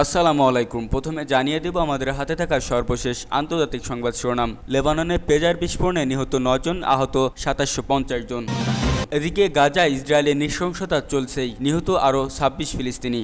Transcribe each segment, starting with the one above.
আসসালামু আলাইকুম। প্রথমে জানিয়ে দেব আমাদের হাতে থাকা সর্বশেষ আন্তর্জাতিক সংবাদ শিরোনাম। লেবাননে পেজার বিস্ফোরণে নিহত নজন আহত সাতাশশো পঞ্চাশ জন। এদিকে গাজা ইসরায়েলের নৃশংসতা চলছেই, নিহত আরও ছাব্বিশ ফিলিস্তিনি।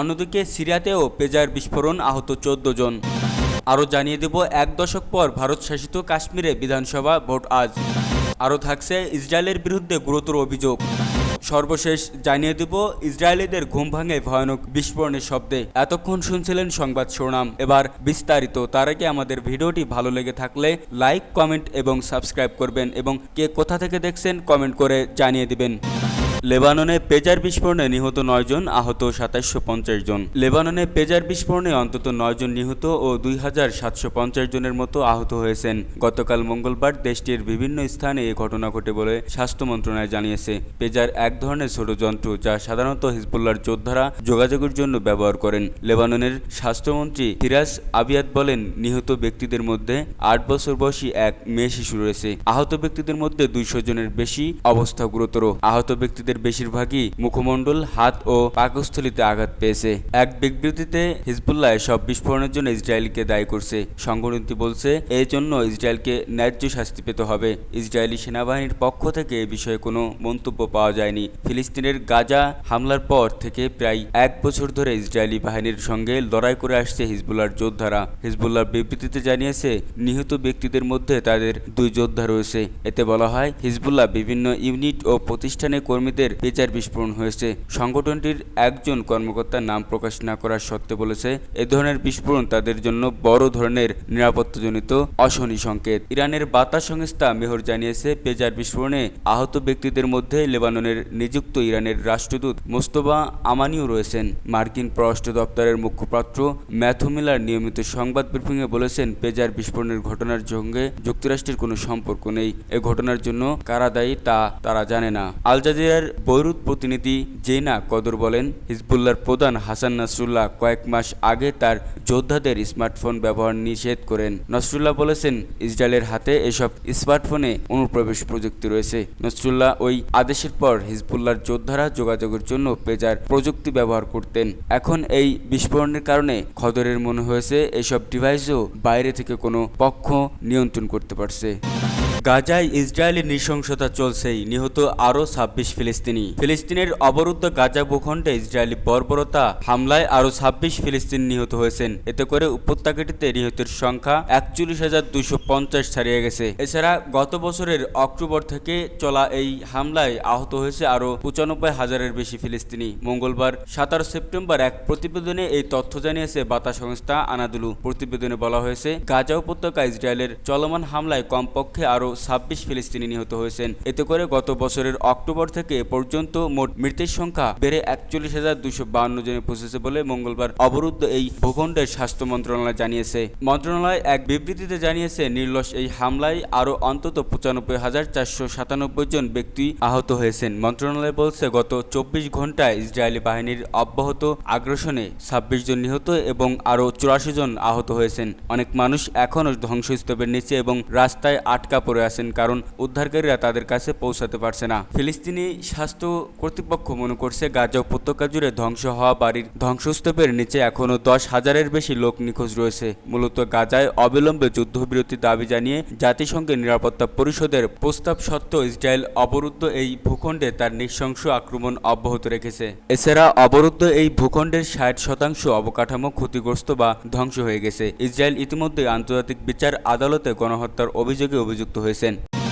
অন্যদিকে সিরিয়াতেও পেজার বিস্ফোরণ, আহত চোদ্দ জন। আরও জানিয়ে দেব, এক দশক পর ভারত শাসিত কাশ্মীরে বিধানসভা ভোট আজ। আরও থাকছে ইসরায়েলের বিরুদ্ধে গুরুতর অভিযোগ। সর্বশেষ জানিয়ে দেব, ইসরায়েলিদের ঘুম ভাঙে ভয়ানক বিস্ফোরণের শব্দে। এতক্ষণ শুনছিলেন সংবাদ শোনাম এবার বিস্তারিত, তার আগে আমাদের ভিডিওটি ভালো লেগে থাকলে লাইক, কমেন্ট এবং সাবস্ক্রাইব করবেন এবং কে কোথা থেকে দেখছেন কমেন্ট করে জানিয়ে দিবেন। লেবাননে পেজার বিস্ফোরণে নিহত নয় জন, আহত সাতাশশো পঞ্চাশ জন। লেবাননে পেজার বিস্ফোরণে অন্তত নয় জন নিহত ও দুই হাজার সাতশো পঞ্চাশ জনের মতো আহত হয়েছেন। গতকাল মঙ্গলবার দেশটির বিভিন্ন স্থানে এ ঘটনা ঘটে বলে স্বাস্থ্য মন্ত্রণালয় জানিয়েছে। পেজার এক ধরনের ছোট যন্ত্র যা সাধারণত হিজবুল্লার যোদ্ধারা যোগাযোগের জন্য ব্যবহার করেন। লেবাননের স্বাস্থ্যমন্ত্রী ফিরাজ আবিয়াদ বলেন, নিহত ব্যক্তিদের মধ্যে আট বছর বয়সী এক মেয়ে শিশু রয়েছে। আহত ব্যক্তিদের মধ্যে দুইশো জনের বেশি অবস্থা গুরুতর। আহত ব্যক্তিদের বেশিরভাগই মুখমণ্ডল, হাত ও পাকস্থলিতে আঘাত পেয়েছে। এক বিবৃতিতে হিজবুল্লাহ সব বিস্ফোরণের জন্য ইসরায়েলকে দায়ী করছে। সংগঠনটি বলছে এই জন্য ইসরায়েলকে ন্যায্য শাস্তি পেতে হবে। ইসরায়েলি সেনাবাহিনীর পক্ষ থেকে এ বিষয়ে কোনো মন্তব্য পাওয়া যায়নি। ফিলিস্তিনের গাজা হামলার পর থেকে প্রায় এক বছর ধরে ইসরায়েলি বাহিনীর সঙ্গে লড়াই করে আসছে হিজবুল্লার যোদ্ধারা। হিজবুল্লাহর বিবৃতিতে জানিয়েছে, নিহত ব্যক্তিদের মধ্যে তাদের দুই যোদ্ধা রয়েছে। এতে বলা হয়, হিজবুল্লাহ বিভিন্ন ইউনিট ও প্রতিষ্ঠানে কর্মীদের পেচার বিস্ফোরণ হয়েছে। সংগঠনটির একজন কর্মকর্তার নাম প্রকাশ না করার সত্ত্বে বলেছে, এ ধরনের বিস্ফোরণ তাদের জন্য বড় ধরনের নিরাপত্তাজনিত অশনি সংকেত। ইরানের বার্তা সংস্থা মেহর জানিয়েছে পেজার বিস্ফোরণে আহত ব্যক্তিদের মধ্যে লেবাননের নিযুক্ত ইরানের রাষ্ট্রদূত মোস্তফা আমানিও রয়েছেন। মার্কিন পররাষ্ট্র দপ্তরের মুখপাত্র ম্যাথু মিলার নিয়মিত সংবাদ ব্রিফিংয়ে বলেছেন পেজার বিস্ফোরণের ঘটনার সঙ্গে যুক্তরাষ্ট্রের কোনো সম্পর্ক নেই। এ ঘটনার জন্য কারা দায়ী তা তারা জানে না। আল জাজিরার বৈরুত প্রতিনিধি জেনা কদর বলেন হিজবুল্লার প্রধান হাসান নাসরুল্লাহ কয়েক মাস আগে তার যোদ্ধাদের স্মার্টফোন ব্যবহার নিষেধ করেন। নসরুল্লাহ বলেছেন, ইসরায়েলের হাতে এসব স্মার্টফোনে অনুপ্রবেশ প্রযুক্তি রয়েছে। নসরুল্লাহ ওই আদেশের পর হিজবুল্লার যোদ্ধারা যোগাযোগের জন্য পেজার প্রযুক্তি ব্যবহার করতেন। এখন এই বিস্ফোরণের কারণে খদরের মনে হয়েছে, এসব ডিভাইসও বাইরে থেকে কোনো পক্ষ নিয়ন্ত্রণ করতে পারছে। গাজায় ইসরায়েলের নৃশংসতা চলছেই, নিহত আরও ছাব্বিশ ফিলিস্তিনি। ফিলিস্তিনের অবরুদ্ধ গাজা ভূখণ্ডে ইসরায়েলি বর্বরতা হামলায় আরও ছাব্বিশ ফিলিস্তিন নিহত হয়েছেন। এতে করে উপত্যকাটিতে নিহতের সংখ্যা একচল্লিশ হাজার দুশো পঞ্চাশ ছাড়িয়ে গেছে। এছাড়া গত বছরের অক্টোবর থেকে চলা এই হামলায় আহত হয়েছে আরও পঁচানব্বই হাজারের বেশি ফিলিস্তিনি। মঙ্গলবার সাতারো সেপ্টেম্বর এক প্রতিবেদনে এই তথ্য জানিয়েছে বার্তা সংস্থা আনাদুলু। প্রতিবেদনে বলা হয়েছে, গাজা উপত্যকা ইসরায়েলের চলমান হামলায় কমপক্ষে আরও ছাব্বিশ ফিলিস্তিনি নিহত হয়েছেন। এতে করে গত বছরের অক্টোবর থেকে পর্যন্ত মোট মৃতের সংখ্যা বেড়ে একচল্লিশ হাজার দুশো বান্ন জনে পৌঁছেছে বলে মঙ্গলবার অবরুদ্ধ এই ভূখণ্ডের স্বাস্থ্য মন্ত্রণালয় জানিয়েছে। মন্ত্রণালয় এক বিবৃতিতে জানিয়েছে নির্লস এই হামলায় আরও অন্তত পঁচানব্বই হাজার চারশো সাতানব্বই জন ব্যক্তি আহত হয়েছেন। মন্ত্রণালয় বলছে, গত চব্বিশ ঘন্টায় ইসরায়েলি বাহিনীর অব্যাহত আগ্রাসনে ছাব্বিশ জন নিহত এবং আরও চুরাশি জন আহত হয়েছেন। অনেক মানুষ এখনও ধ্বংসস্তূপের নিচে এবং রাস্তায় আটকা পড়ে আছেন কারণ উদ্ধারকারীরা তাদের কাছে পৌঁছাতে পারছে না। ফিলিস্তিনি স্বাস্থ্য কর্তৃপক্ষ মনে করছে, গাজা উপত্যকা জুড়ে ধ্বংস হওয়া বাড়ির ধ্বংসস্তূপের নিচে এখনও দশ হাজারের বেশি লোক নিখোঁজ রয়েছে। মূলত গাজায় অবিলম্বে যুদ্ধবিরতি দাবি জানিয়ে জাতিসংঘের নিরাপত্তা পরিষদের প্রস্তাব সত্ত্বেও ইসরায়েল অবরুদ্ধ এই ভূখণ্ডে তার নৃশংস আক্রমণ অব্যাহত রেখেছে। এছাড়া অবরুদ্ধ এই ভূখণ্ডের ষাট শতাংশ অবকাঠামো ক্ষতিগ্রস্ত বা ধ্বংস হয়ে গেছে। ইসরায়েল ইতিমধ্যে আন্তর্জাতিক বিচার আদালতে গণহত্যার অভিযোগে অভিযুক্ত হয়েছেন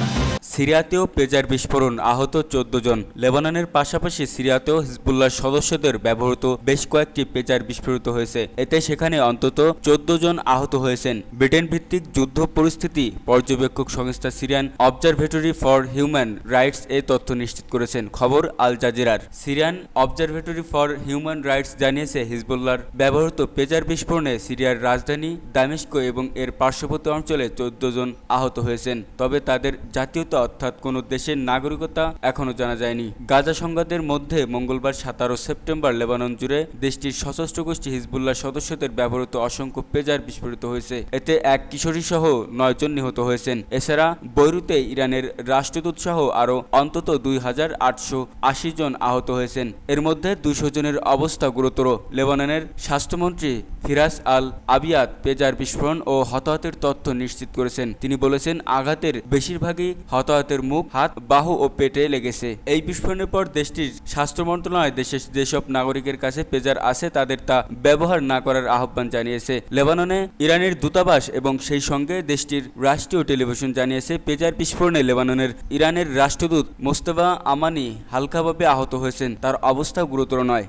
সিরিয়াতেও পেজার বিস্ফোরণ আহত চোদ্দ জন। লেবাননের পাশাপাশি সিরিয়াতেও হিজবুল্লাহর সদস্যদের ব্যবহৃত বেশ কয়েকটি পেজার বিস্ফোরিত হয়েছে। এতে সেখানে অন্তত চোদ্দ জন আহত হয়েছেন। ব্রিটেন ভিত্তিক যুদ্ধ পরিস্থিতি পর্যবেক্ষক সংস্থা Syrian observatory for human rights এই তথ্য নিশ্চিত করেছেন। খবর আল জাজিরার। Syrian observatory for human rights জানিয়েছে, হিজবুল্লাহর ব্যবহৃত পেজার বিস্ফোরণে সিরিয়ার রাজধানী দামেস্কো এবং এর পার্শ্ববর্তী অঞ্চলে চোদ্দ জন আহত হয়েছেন। তবে তাদের জাতীয়তা অর্থাৎ কোনো দেশের নাগরিকতা এখনও জানা যায়নি। গাজা সংঘাতের মধ্যে মঙ্গলবার সাতারো সেপ্টেম্বর লেবানন জুড়ে দেশটির সশস্ত্র গোষ্ঠী হিজবুল্লাহ সদস্যদের ব্যবহৃত অসংখ্য পেজার বিস্ফোরিত হয়েছে। এতে এক কিশোরী সহ নয়জন নিহত হয়েছেন। এছাড়া বৈরুতে ইরানের রাষ্ট্রদূত সহ আরও অন্তত দুই হাজার আটশো আশি জন আহত হয়েছেন। এর মধ্যে দুইশো জনের অবস্থা গুরুতর। লেবাননের স্বাস্থ্যমন্ত্রী ফিরাস আল আবিয়াত পেজার বিস্ফোরণ ও হতাহতের তথ্য নিশ্চিত করেছেন। তিনি বলেছেন, আঘাতের বেশিরভাগই হতাহতের মুখ, হাত, বাহু ও পেটে লেগেছে। এই বিস্ফোরণের পর দেশটির স্বাস্থ্য মন্ত্রণালয়, দেশের যেসব নাগরিকের কাছে পেজার আছে, তাদের তা ব্যবহার না করার আহ্বান জানিয়েছে। লেবাননে ইরানের দূতাবাস এবং সেই সঙ্গে দেশটির রাষ্ট্রীয় টেলিভিশন জানিয়েছে, পেজার বিস্ফোরণে লেবাননের ইরানের রাষ্ট্রদূত মোস্তফা আমানি হালকাভাবে আহত হয়েছেন। তার অবস্থা গুরুতর নয়।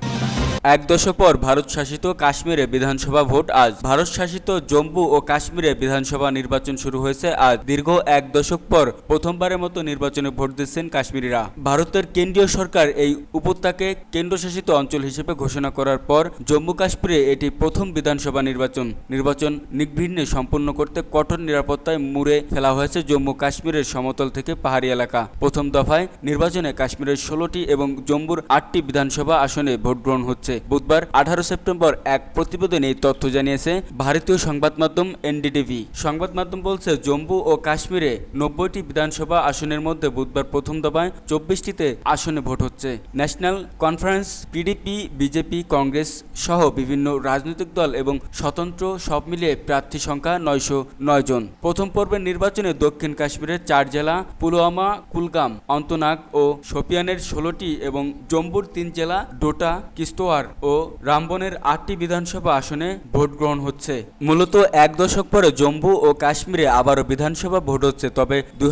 এক দশক পর ভারত শাসিত কাশ্মীরে বিধানসভা ভোট আজ। ভারত শাসিত জম্মু ও কাশ্মীরে বিধানসভা নির্বাচন শুরু হয়েছে আজ। দীর্ঘ এক দশক পর প্রথমবারের মতো নির্বাচনে ভোট দিচ্ছেন কাশ্মীরিরা। ভারতের কেন্দ্রীয় সরকার এই উপত্যকে কেন্দ্রশাসিত অঞ্চল হিসেবে ঘোষণা করার পর জম্মু কাশ্মীরে এটি প্রথম বিধানসভা নির্বাচন। নির্বাচন নির্বিঘ্নে সম্পন্ন করতে কঠোর নিরাপত্তায় মুড়ে ফেলা হয়েছে জম্মু কাশ্মীরের সমতল থেকে পাহাড়ি এলাকা। প্রথম দফায় নির্বাচনে কাশ্মীরের ষোলোটি এবং জম্মুর আটটি বিধানসভা আসনে ভোট গ্রহণ হচ্ছে। বুধবার আঠারো সেপ্টেম্বর এক প্রতিবেদনে তথ্য জানিয়েছে ভারতীয় সংবাদ মাধ্যম এনডিটিভি। সংবাদ মাধ্যম বলছে, জম্মু ও কাশ্মীরে নব্বইটি বিধানসভা আসনের মধ্যে বুধবার প্রথম দফায় চব্বিশটিতে আসনে ভোট হচ্ছে। National Conference PDP BJP, Congress সহ বিভিন্ন রাজনৈতিক দল এবং স্বতন্ত্র সব মিলিয়ে প্রার্থী সংখ্যা নয়শো নয় জন। প্রথম পর্বের নির্বাচনে দক্ষিণ কাশ্মীরের চার জেলা, পুলওয়ামা, কুলগাম, অন্তনাগ ও শোপিয়ানের ষোলোটি এবং জম্মুর তিন জেলা, ডোটা, কিস্তোয়ার ও রামবনের আটটি বিধানসভা আসনে ভোট গ্রহণ হচ্ছে। মূলত এক দশক পরে জম্মু ও কাশ্মীরে আবারও বিধানসভা ভোট হচ্ছে, তবে দুই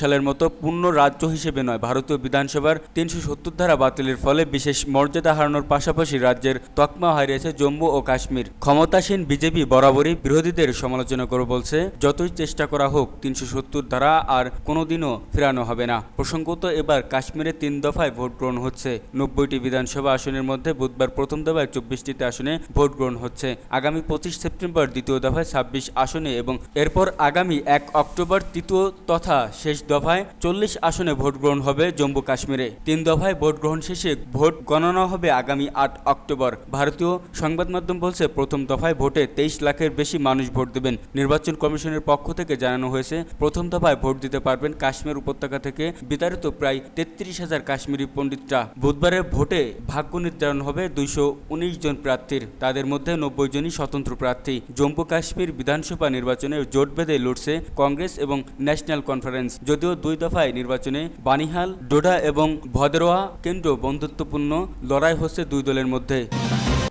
সালের মতো পূর্ণ রাজ্য হিসেবে নয়, ভারতীয় বিধানসভার তিনশো সত্তর ধারা বাতিলের ফলে বিশেষ মর্যাদা হারানোর পাশাপাশি রাজ্যের তকমা হারিয়েছে জম্মু ও কাশ্মীর। ক্ষমতাসীন বিজেপি বরাবরই বিরোধীদের সমালোচনা করে বলছে, যতই চেষ্টা করা হোক, তিনশো সত্তর ধারা আর কোনোদিনও ফেরানো হবে না। প্রসঙ্গত এবার কাশ্মীরে তিন দফায় ভোট গ্রহণ হচ্ছে। নব্বইটি বিধানসভা আসনের মধ্যে বুধবার প্রথম দফায় চব্বিশটিতে আসনে ভোট গ্রহণ হচ্ছে। আগামী পঁচিশ সেপ্টেম্বর দ্বিতীয় দফায় ছাব্বিশ আসনে এবং এরপর আগামী এক অক্টোবর তৃতীয় তথা শেষ দফায় চল্লিশ আসনে ভোট গ্রহণ হবে জম্মু কাশ্মীরে। তিন দফায় ভোট গ্রহণ শেষে ভোট গণনা হবে আগামী আট অক্টোবর। ভারতীয় সংবাদ মাধ্যম বলছে, প্রথম দফায় ভোটে তেইশ লাখের বেশি মানুষ ভোট দেবেন। নির্বাচন কমিশনের পক্ষ থেকে জানানো হয়েছে, প্রথম দফায় ভোট দিতে পারবেন কাশ্মীর উপত্যকা থেকে বিতাড়িত প্রায় তেত্রিশ হাজার কাশ্মীরি পণ্ডিতরা। বুধবারের ভোটে ভাগ্য নির্ধারণ হবে দুইশো উনিশ জন প্রার্থীর, তাদের মধ্যে নব্বই জনই স্বতন্ত্র প্রার্থী। জম্মু কাশ্মীর বিধানসভা নির্বাচনে জোট বেঁধে লড়ছে কংগ্রেস এবং ন্যাশনাল কনফারেন্স। যদিও দুই দফায় নির্বাচনে বানিহাল, ডোডা এবং ভদেরোয়া কেন্দ্র বন্ধুত্বপূর্ণ লড়াই হচ্ছে দুই দলের মধ্যে।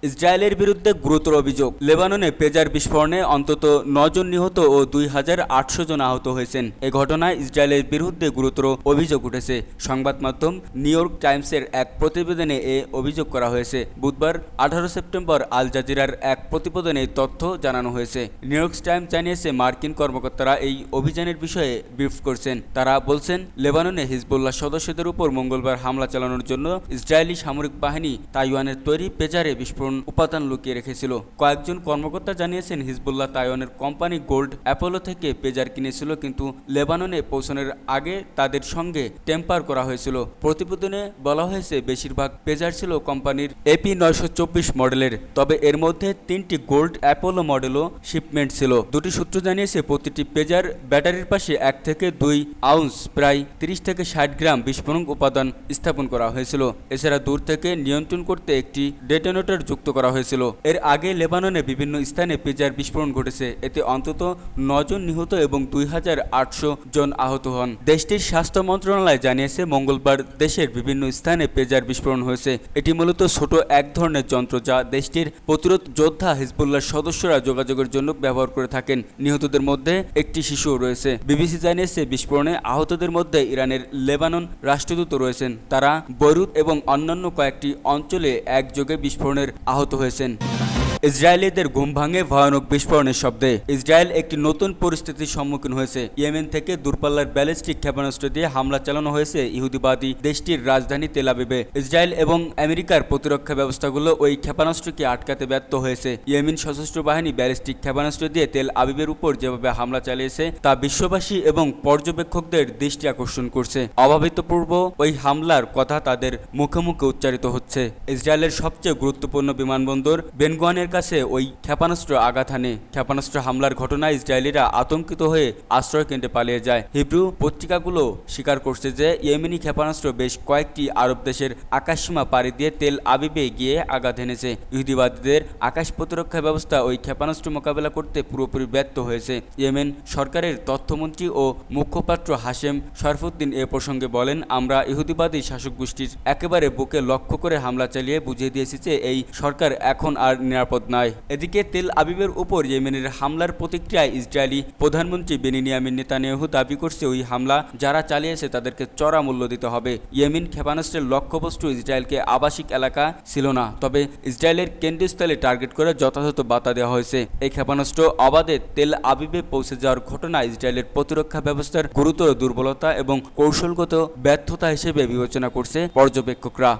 ইসরায়েলের বিরুদ্ধে গুরুতর অভিযোগ। লেবাননে পেজার বিস্ফোরণে অন্তত নজন নিহত ও দুই হাজার আটশো জন আহত হয়েছেন। এ ঘটনায় ইসরায়েলের বিরুদ্ধে গুরুতর অভিযোগ উঠেছে। সংবাদ মাধ্যম নিউ ইয়র্ক টাইমসের এক প্রতিবেদনে এ অভিযোগ করা হয়েছে। বুধবার, আঠারো সেপ্টেম্বর, আল জাজিরার এক প্রতিবেদনে তথ্য জানানো হয়েছে। নিউ ইয়র্ক টাইমস জানিয়েছে, মার্কিন কর্মকর্তারা এই অভিযানের বিষয়ে ব্রিফ করছেন। তারা বলছেন, লেবাননে হিজবুল্লাহ সদস্যদের উপর মঙ্গলবার হামলা চালানোর জন্য ইসরায়েলি সামরিক বাহিনী তাইওয়ানের তৈরি পেজারে বিস্ফোরণ উপাদান লুকিয়ে রেখেছিল। কয়েকজন কর্মকর্তা জানিয়েছেন হিজবুল্লাহ তাইওয়ানের কোম্পানি গোল্ড অ্যাপোলো থেকে পেজার কিনেছিল, কিন্তু লেবাননে পৌঁছানোর আগে তাদের সঙ্গে টেম্পার করা হয়েছিল। প্রতিবেদনে বলা হয়েছে, বেশিরভাগ পেজার ছিল কোম্পানির এপি নয়শো চব্বিশ মডেলের, তবে এর মধ্যে তিনটি গোল্ড অ্যাপোলো মডেলও শিপমেন্ট ছিল। দুটি সূত্র জানিয়েছে, প্রতিটি পেজার ব্যাটারির পাশে এক থেকে দুই আউন্স, প্রায় তিরিশ থেকে ষাট গ্রাম বিস্ফোরক উপাদান স্থাপন করা হয়েছিল। এছাড়া দূর থেকে নিয়ন্ত্রণ করতে একটি ডেটোনেটর যুক্ত করা হয়েছিল। এর আগে লেবাননে বিভিন্ন স্থানে পেজার বিস্ফোরণ ঘটেছে। এতে অন্তত নজন নিহত এবং দুই হাজার আটশো জন আহত হন। দেশটির স্বাস্থ্য মন্ত্রণালয় জানিয়েছে, মঙ্গলবার দেশের বিভিন্ন স্থানে পেজার বিস্ফোরণ হয়েছে। এটি মূলত ছোট এক ধরনের যন্ত্র যা দেশটির প্রতিরোধ যোদ্ধা হিজবুল্লাহর সদস্যরা যোগাযোগের জন্য ব্যবহার করে থাকেন। নিহতদের মধ্যে একটি শিশুও রয়েছে। বিবিসি জানিয়েছে, বিস্ফোরণে আহতদের মধ্যে ইরানের লেবানন রাষ্ট্রদূত রয়েছেন। তারা বৈরুত এবং অন্যান্য কয়েকটি অঞ্চলে একযোগে বিস্ফোরণের আহত হয়েছেন। ইসরায়েলিদের ঘুম ভাঙে ভয়ানক বিস্ফোরণের শব্দে ইসরায়েল একটি নতুন পরিস্থিতির সম্মুখীন হয়েছে। ইয়েমেন থেকে দূরপাল্লার ব্যালিস্টিক ক্ষেপণাস্ত্র দিয়ে হামলা চালানো হয়েছে ইহুদিবাদী দেশটির রাজধানী তেলাবিবে ইসরায়েল এবং আমেরিকার প্রতিরক্ষা ব্যবস্থাগুলো ওই ক্ষেপণাস্ত্রকে আটকাতে ব্যর্থ হয়েছে। ইয়েমেন সশস্ত্র বাহিনী ব্যালিস্টিক ক্ষেপণাস্ত্র দিয়ে তেল আবিবের উপর যেভাবে হামলা চালিয়েছে, তা বিশ্ববাসী এবং পর্যবেক্ষকদের দৃষ্টি আকর্ষণ করছে। অভাবিতপূর্ব ওই হামলার কথা তাদের মুখে মুখে উচ্চারিত হচ্ছে। ইসরায়েলের সবচেয়ে গুরুত্বপূর্ণ বিমানবন্দর বেনগুয়ানের কাছে ওই ক্ষেপণাস্ত্র আঘাত হানে। ক্ষেপণাস্ত্র হামলার ঘটনায় ইসরায়েলিরা আতঙ্কিত হয়ে আশ্রয় কেন্দ্রে পালিয়ে যায়। হিব্রু পত্রিকাগুলো স্বীকার করছে যে, ইয়েমেনি ক্ষেপণাস্ত্র বেশ কয়েকটি আরব দেশের আকাশসীমা পাড়ি দিয়ে তেল আবিবে গিয়ে আঘাত এনেছে। ইহুদিবাদীদের আকাশ প্রতিরক্ষা ব্যবস্থা ওই ক্ষেপণাস্ত্র মোকাবেলা করতে পুরোপুরি ব্যর্থ হয়েছে। ইয়েমেন সরকারের তথ্যমন্ত্রী ও মুখপাত্র হাশেম শরফুদ্দিন এ প্রসঙ্গে বলেন, আমরা ইহুদিবাদী শাসক গোষ্ঠীর একেবারে বুকে লক্ষ্য করে হামলা চালিয়ে বুঝিয়ে দিয়েছি যে, এই সরকার এখন আর নিরাপদ নয়। এদিকে তেল আবিবের উপর ইয়েমেনের হামলার প্রতিক্রিয়ায় ইসরায়েলি প্রধানমন্ত্রী বেনিনিয়ামিন নেতানিয়াহু দাবি করছে ওই হামলা যারা চালিয়েছে তাদেরকে চড়া মূল্য দিতে হবে। ইয়েমেন ক্ষেপণাস্ত্রের লক্ষ্যবস্তু ইসরায়েলকে আবাসিক এলাকা ছিল না, তবে ইসরায়েলের কেন্দ্রস্থলে টার্গেট করে যথাযথ বার্তা দেওয়া হয়েছে। এই ক্ষেপণাস্ত্র অবাধে তেল আবিবে পৌঁছে যাওয়ার ঘটনা ইসরায়েলের প্রতিরক্ষা ব্যবস্থার গুরুতর দুর্বলতা এবং কৌশলগত ব্যর্থতা হিসেবে বিবেচনা করছে পর্যবেক্ষকরা।